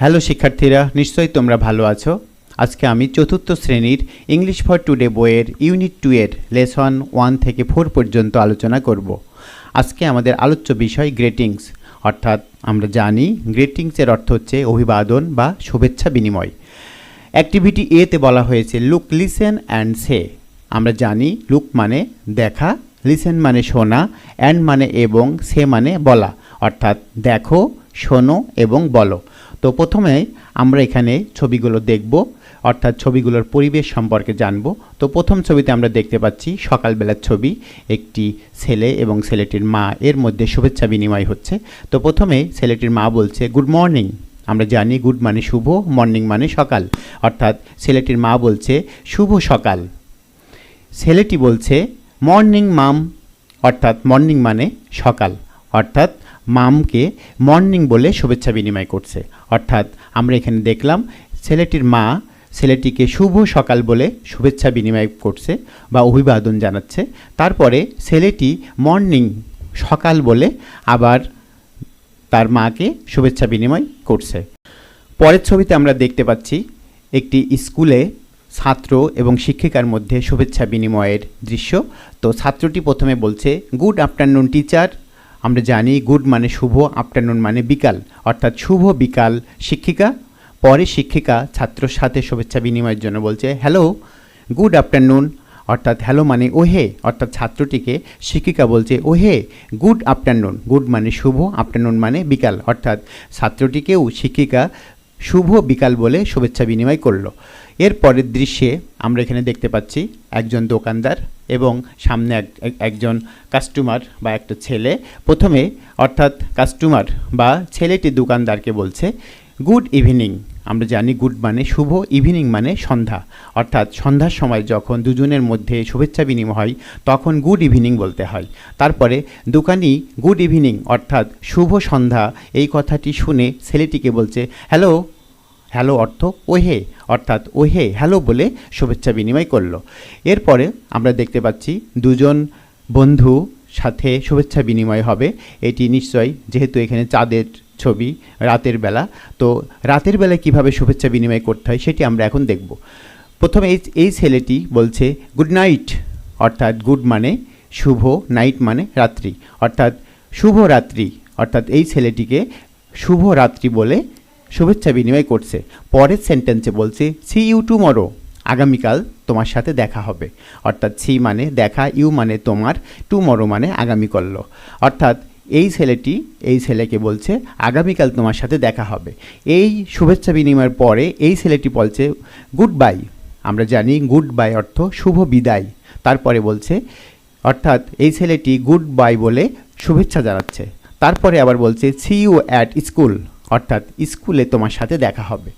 Hello শিক্ষার্থীরা, নিশ্চয়ই তোমরা ভালো আছো। আজকে আমি চতুর্থ শ্রেণির ইংলিশ ফর টুডে বইয়ের ইউনিট টু এর লেসন ওয়ান থেকে ফোর পর্যন্ত আলোচনা করব। আজকে আমাদের আলোচ্য বিষয় গ্রেটিংস অর্থাৎ আমরা জানি গ্রেটিংসের অর্থ হচ্ছে অভিবাদন বা শুভেচ্ছা বিনিময়। অ্যাক্টিভিটি এতে বলা হয়েছে লুক লিসেন অ্যান্ড সে আমরা জানি লুক মানে দেখা লিসেন মানে শোনা অ্যান্ড মানে এবং সে মানে বলা। অর্থাৎ দেখো, শোনো এবং বলো। তো প্রথমে আমরা এখানে ছবিগুলো দেখব, অর্থাৎ ছবিগুলোর পরিবেশ সম্পর্কে জানব। তো প্রথম ছবিতে আমরা দেখতে পাচ্ছি সকালবেলার ছবি, একটি ছেলে এবং ছেলেটির মা, এর মধ্যে শুভেচ্ছা বিনিময় হচ্ছে। তো প্রথমে ছেলেটির মা বলছে, গুড মর্নিং। আমরা জানি গুড মানে শুভ, মর্নিং মানে সকাল। অর্থাৎ ছেলেটির মা বলছে, শুভ সকাল। ছেলেটি বলছে, মর্নিং মাম। অর্থাৎ মর্নিং মানে সকাল। অর্থাৎ মামকে মর্নিং বলে শুভেচ্ছা বিনিময় করছে। অর্থাৎ আমরা এখানে দেখলাম ছেলেটির মা ছেলেটিকে শুভ সকাল বলে শুভেচ্ছা বিনিময় করছে বা অভিবাদন জানাচ্ছে। তারপরে ছেলেটি মর্নিং সকাল বলে আবার তার মাকে শুভেচ্ছা বিনিময় করছে। পরের ছবিতে আমরা দেখতে পাচ্ছি একটি স্কুলে ছাত্র এবং শিক্ষিকার মধ্যে শুভেচ্ছা বিনিময়ের দৃশ্য। তো ছাত্রটি প্রথমে বলছে, গুড আফটারনুন, টিচার। আমরা জানি গুড মানে শুভ, আফটারনুন মানে বিকাল। অর্থাৎ শুভ বিকাল শিক্ষিকা, পরে শিক্ষিকা ছাত্রর সাথে শুভেচ্ছা বিনিময়ের জন্য বলছে হ্যালো গুড আফটারনুন অর্থাৎ হ্যালো মানে ওহে অর্থাৎ ছাত্রটিকে শিক্ষিকা বলছে, ওহে গুড আফটারনুন গুড মানে শুভ, আফটারনুন মানে বিকাল। অর্থাৎ ছাত্রটিকেও শিক্ষিকা শুভ বিকাল বলে শুভেচ্ছা বিনিময় করল। এর পরের দৃশ্যে আমরা এখানে দেখতে পাচ্ছি একজন দোকানদার এবং সামনে এক, এক- একজন কাস্টমার বা একটা ছেলে। প্রথমে অর্থাৎ কাস্টমার বা ছেলেটি দোকানদারকে বলছে গুড ইভিনিং আমরা জানি গুড মানে শুভ ইভিনিং মানে সন্ধ্যা। অর্থাৎ সন্ধ্যার সময় যখন দুজনের মধ্যে শুভেচ্ছা বিনিময় হয়, তখন গুড ইভিনিং বলতে হয়। তারপরে দোকানি গুড ইভিনিং অর্থাৎ শুভ সন্ধ্যা এই কথাটি শুনে ছেলেটিকে বলছে হ্যালো হ্যালো অর্থ ওহে, অর্থাৎ ওহে, হ্যালো বলে শুভেচ্ছা বিনিময় করল। এরপরে আমরা দেখতে পাচ্ছি দুজন বন্ধু সাথে শুভেচ্ছা বিনিময় হবে। এটি নিশ্চয়ই যেহেতু এখানে চাঁদের ছবি, রাতের বেলা। তো রাতের বেলায় কীভাবে শুভেচ্ছা বিনিময় করতে হয় সেটি আমরা এখন দেখব। প্রথমে এই এই ছেলেটি বলছে, গুড নাইট। অর্থাৎ গুড মানে শুভ, নাইট মানে রাত্রি। অর্থাৎ শুভ রাত্রি। অর্থাৎ এই ছেলেটিকে শুভ রাত্রি বলে শুভেচ্ছা বিনিময় করছে। পরের সেন্টেন্সে বলছে সি ইউ টুমরো আগামীকাল তোমার সাথে দেখা হবে। অর্থাৎ সি মানে দেখা ইউ মানে তোমার টুমরো মানে আগামী করল। অর্থাৎ, এই ছেলেটি, এই ছেলেকে বলছে, আগামীকাল তোমার সাথে দেখা হবে। এই শুভেচ্ছা বিনিময়ের পরে এই ছেলেটি বলছে গুড বাই আমরা জানি গুড বাই অর্থ শুভ বিদায়। তারপরে বলছে, অর্থাৎ, এই ছেলেটি গুড বাই বলে শুভেচ্ছা জানাচ্ছে। তারপরে আবার বলছে সি ইউ অ্যাট স্কুল অর্থাৎ স্কুলে তোমার সাথে দেখা হবে।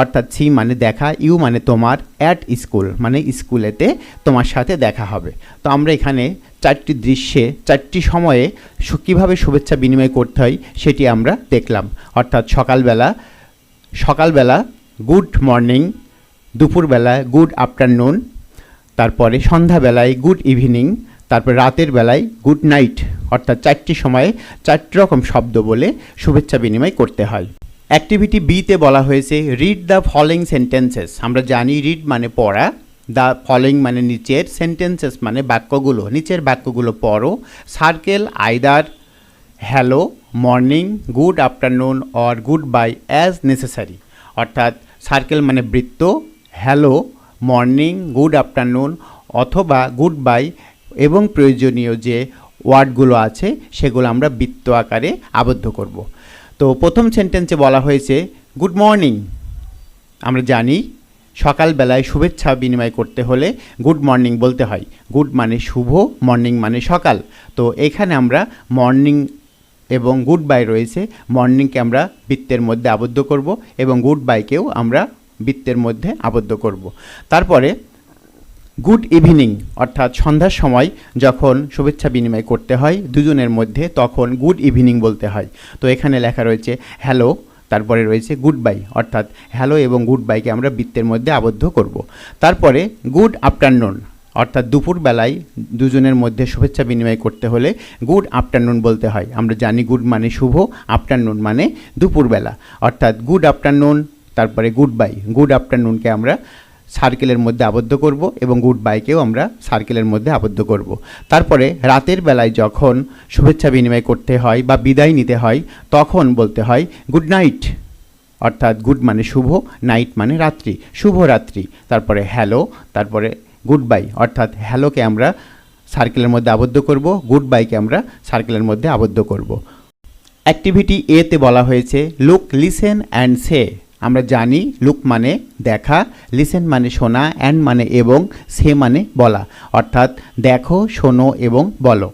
অর্থাৎ সি মানে দেখা, ইউ মানে তোমার অ্যাট স্কুল মানে স্কুলেতে তোমার সাথে দেখা হবে। তো আমরা এখানে চারটি দৃশ্যে, চারটি সময়ে কীভাবে শুভেচ্ছা বিনিময় করতে হয় সেটি আমরা দেখলাম। অর্থাৎ সকালবেলা সকালবেলা গুড মর্নিং দুপুরবেলা গুড আফটারনুন তারপরে সন্ধ্যাবেলায় গুড ইভিনিং তারপর রাতের বেলায় গুড নাইট অর্থাৎ চারটি সময়ে চারটি রকম শব্দ বলে শুভেচ্ছা বিনিময় করতে হয়। অ্যাক্টিভিটি বিতে বলা হয়েছে রিড দ্য ফলোয়িং সেন্টেন্সেস আমরা জানি রিড মানে পড়া দ্য ফলোয়িং মানে নিচের সেন্টেন্সেস মানে বাক্যগুলো। নিচের বাক্যগুলো পড়ো circle either hello morning good afternoon or good bye as necessary অর্থাৎ সার্কেল মানে বৃত্ত হ্যালো মর্নিং গুড আফটারনুন অথবা গুড বাই এবং প্রয়োজনীয় যে ওয়ার্ডগুলো আছে, সেগুলো আমরা বৃত্ত আকারে আবদ্ধ করব। তো প্রথম সেন্টেন্সে বলা হয়েছে গুড মর্নিং আমরা জানি, সকালবেলায় শুভেচ্ছা বিনিময় করতে হলে গুড মর্নিং বলতে হয়। গুড মানে শুভ মর্নিং মানে সকাল। তো এখানে আমরা মর্নিং এবং গুড বাই রয়েছে। মর্নিংকে আমরা বৃত্তের মধ্যে আবদ্ধ করব এবং গুড বাইকেও আমরা বৃত্তের মধ্যে আবদ্ধ করব। তারপরে গুড ইভিনিং, অর্থাৎ সন্ধ্যার সময় যখন শুভেচ্ছা বিনিময় করতে হয়, দুজনের মধ্যে তখন গুড ইভিনিং বলতে হয়। তো এখানে লেখা রয়েছে, হ্যালো তারপরে রয়েছে গুড বাই অর্থাৎ হ্যালো এবং গুড বাইকে আমরা বৃত্তের মধ্যে আবদ্ধ করব। তারপরে, গুড আফটারনুন অর্থাৎ দুপুরবেলায় দুজনের মধ্যে শুভেচ্ছা বিনিময় করতে হলে গুড আফটারনুন বলতে হয়। আমরা জানি গুড মানে শুভ, আফটারনুন মানে দুপুরবেলা। অর্থাৎ গুড আফটারনুন তারপরে গুড বাই গুড আফটারনুনকে আমরা সার্কেলের মধ্যে আবদ্ধ করব এবং গুড বাইকেও আমরা সার্কেলের মধ্যে আবদ্ধ করব। তারপরে রাতের বেলায় যখন শুভেচ্ছা বিনিময় করতে হয় বা বিদায় নিতে হয়, তখন বলতে হয়, গুড নাইট। অর্থাৎ গুড মানে শুভ, নাইট মানে রাত্রি, শুভ রাত্রি। তারপরে হ্যালো, তারপরে গুড বাই, অর্থাৎ হ্যালোকে আমরা সার্কেলের মধ্যে আবদ্ধ করব, গুড বাইকে আমরা সার্কেলের মধ্যে আবদ্ধ করব। অ্যাক্টিভিটি এতে বলা হয়েছে, লুক, লিসেন অ্যান্ড সে। আমরা জানি লুক মানে দেখা লিসেন মানে শোনা অ্যান্ড মানে এবং সে মানে বলা। অর্থাৎ দেখো, শোনো এবং বলো।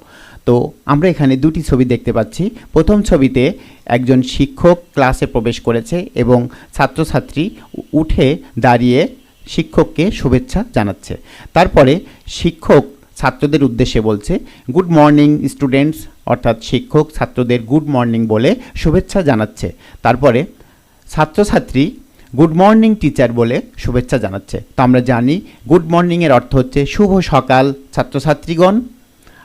তো আমরা এখানে দুটি ছবি দেখতে পাচ্ছি। প্রথম ছবিতে একজন শিক্ষক ক্লাসে প্রবেশ করেছে এবং ছাত্রছাত্রী উঠে দাঁড়িয়ে শিক্ষককে শুভেচ্ছা জানাচ্ছে। তারপরে শিক্ষক ছাত্রদের উদ্দেশ্যে বলছে গুড মর্নিং স্টুডেন্টস অর্থাৎ শিক্ষক ছাত্রদের গুড মর্নিং বলে শুভেচ্ছা জানাচ্ছে। তারপরে ছাত্রছাত্রী গুড মর্নিং টিচার বলে শুভেচ্ছা জানাচ্ছে। তো আমরা জানি গুড মর্নিংয়ের অর্থ হচ্ছে শুভ সকাল, ছাত্রছাত্রীগণ।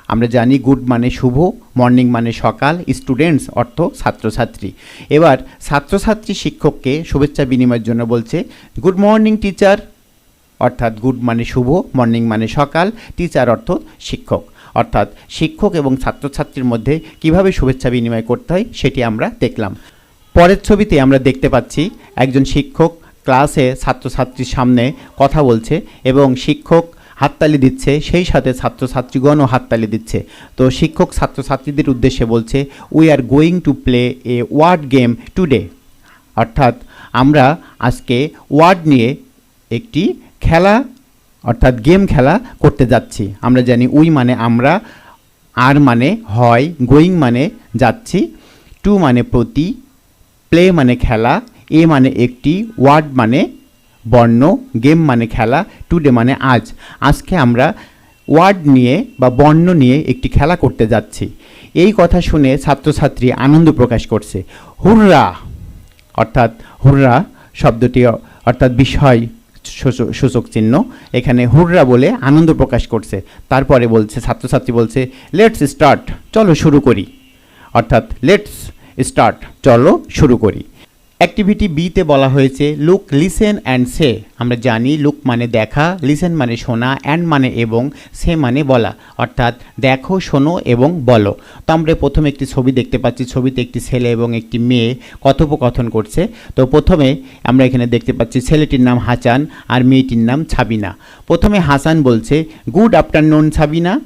আমরা জানি গুড মানে শুভ, মর্নিং মানে সকাল, স্টুডেন্টস অর্থ ছাত্রছাত্রী। এবার ছাত্রছাত্রী শিক্ষককে শুভেচ্ছা বিনিময়ের জন্য বলছে, গুড মর্নিং টিচার। অর্থাৎ গুড মানে শুভ, মর্নিং মানে সকাল, টিচার অর্থ শিক্ষক। অর্থাৎ শিক্ষক এবং ছাত্রছাত্রীর মধ্যে কীভাবে শুভেচ্ছা বিনিময় করতে হয় সেটি আমরা দেখলাম। পরের ছবিতে আমরা দেখতে পাচ্ছি একজন শিক্ষক ক্লাসে ছাত্রছাত্রীর সামনে কথা বলছে এবং শিক্ষক হাততালি দিচ্ছে, সেই সাথে ছাত্রছাত্রীগণও হাততালি দিচ্ছে। তো শিক্ষক ছাত্রছাত্রীদের উদ্দেশ্যে বলছে we are going to play a word game today অর্থাৎ আমরা আজকে ওয়ার্ড নিয়ে একটি খেলা, অর্থাৎ গেম খেলা করতে যাচ্ছি। আমরা জানি উই মানে আমরা আর মানে হয় গোয়িং মানে যাচ্ছি টু মানে প্রতি প্লে মানে খেলা এ মানে একটি ওয়ার্ড মানে বর্ণ গেম মানে খেলা টুডে মানে আজ। আজকে আমরা ওয়ার্ড নিয়ে বা বর্ণ নিয়ে একটি খেলা করতে যাচ্ছি। এই কথা শুনে ছাত্রছাত্রী আনন্দ প্রকাশ করছে। হুররা! অর্থাৎ হুররা শব্দটি অর্থাৎ বিষয় সূচক- চিহ্ন। এখানে হুররা বলে আনন্দ প্রকাশ করছে। তারপরে বলছে, ছাত্রছাত্রী বলছে লেটস স্টার্ট চলো শুরু করি। অর্থাৎ লেটস স্টার্ট। চলো শুরু করি। অ্যাক্টিভিটি বিতে বলা হয়েছে লুক লিসেন অ্যান্ড সে আমরা জানি লুক মানে দেখা লিসেন মানে শোনা অ্যান্ড মানে এবং সে মানে বলা। অর্থাৎ দেখো, শোনো এবং বলো। তো আমরা প্রথমে একটি ছবি দেখতে পাচ্ছি, ছবিতে একটি ছেলে এবং একটি মেয়ে কথোপকথন করছে। তো প্রথমে আমরা এখানে দেখতে পাচ্ছি ছেলেটির নাম হাসান আর মেয়েটির নাম ছাবিনা। প্রথমে হাসান বলছে গুড আফটারনুন ছাবিনা।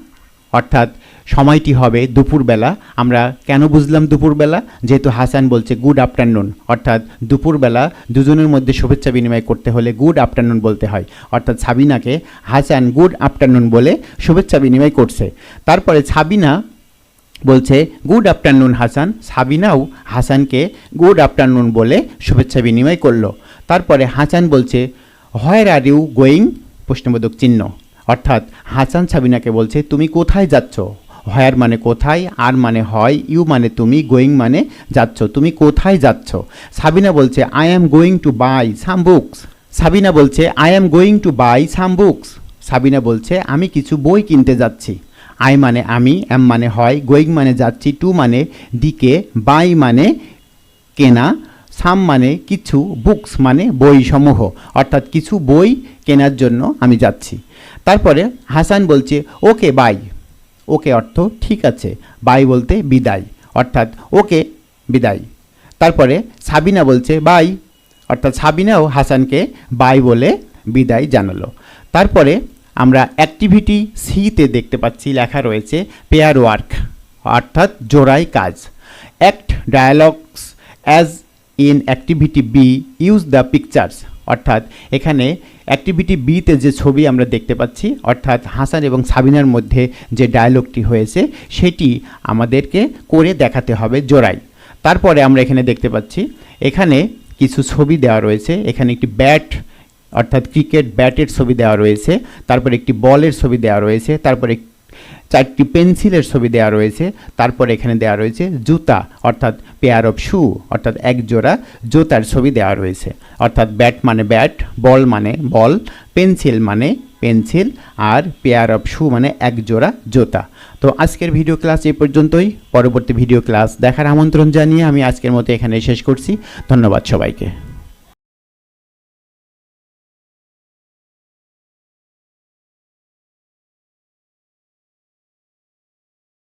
অর্থাৎ সময়টি হবে দুপুরবেলা। আমরা কেন বুঝলাম দুপুরবেলা? যেহেতু হাসান বলছে, গুড আফটারনুন। অর্থাৎ দুপুরবেলা দুজনের মধ্যে শুভেচ্ছা বিনিময় করতে হলে গুড আফটারনুন বলতে হয়। অর্থাৎ সাবিনাকে হাসান গুড আফটারনুন বলে শুভেচ্ছা বিনিময় করছে। তারপরে সাবিনা বলছে, গুড আফটারনুন, হাসান। সাবিনাও হাসানকে গুড আফটারনুন বলে শুভেচ্ছা বিনিময় করল। তারপরে হাসান বলছে, হোয়ার আর ইউ গোয়িং? প্রশ্নবোধক চিহ্ন। অর্থাৎ হাসান সাবিনাকে বলছে, তুমি কোথায় যাচ্ছ? হয়ার মানে কোথায়, আর মানে হয়, ইউ মানে তুমি, গোয়িং মানে যাচ্ছ। তুমি কোথায় যাচ্ছ? সাবিনা বলছে I am going to buy some books Sabina বলছে I am going to buy some books Sabina বলছে, আমি কিছু বই কিনতে যাচ্ছি। আই মানে আমি এম মানে হয়, গোয়িং মানে যাচ্ছি, টু মানে দিকে বাই মানে কেনা, সাম মানে কিছু, বুকস মানে বই সমূহ অর্থাৎ কিছু বই কেনার জন্য আমি যাচ্ছি। তারপরে হাসান বলছে ওকে বাই ওকে অর্থ ঠিক আছে, বাই বলতে বিদায়। অর্থাৎ ওকে বিদায়। তারপরে সাবিনা বলছে বাই। অর্থাৎ সাবিনাও হাসানকে বাই বলে বিদায় জানালো। তারপরে আমরা অ্যাক্টিভিটি সিতে দেখতে পাচ্ছি লেখা রয়েছে পেয়ার ওয়ার্ক, অর্থাৎ জোড়াই কাজ। Act dialogues as in activity B, use the pictures. অর্থাৎ এখানে অ্যাক্টিভিটি বিতে যে ছবি আমরা দেখতে পাচ্ছি, অর্থাৎ হাসান এবং সাবিনার মধ্যে যে ডায়ালগটি হয়েছে, সেটি আমাদেরকে করে দেখাতে হবে জোড়াই তারপরে আমরা এখানে দেখতে পাচ্ছি, এখানে কিছু ছবি দেওয়া রয়েছে, এখানে একটি ব্যাট অর্থাৎ ক্রিকেট ব্যাটের ছবি দেওয়া রয়েছে, তারপরে একটি বলের ছবি দেওয়া রয়েছে, তারপরে চারটি পেন্সিলের ছবি দেওয়া রয়েছে, তারপর এখানে দেওয়া রয়েছে জুতা, অর্থাৎ পেয়ার অফ শু অর্থাৎ এক জোড়া জুতার ছবি দেওয়া রয়েছে। অর্থাৎ ব্যাট মানে ব্যাট বল মানে বল পেন্সিল মানে পেন্সিল আর পেয়ার অফ শু মানে এক জোড়া জুতা। তো আজকের ভিডিও ক্লাস এই পর্যন্তই। পরবর্তী ভিডিও ক্লাস দেখার আমন্ত্রণ জানিয়ে আমি আজকের মতো এখানে শেষ করছি। ধন্যবাদ সবাইকে।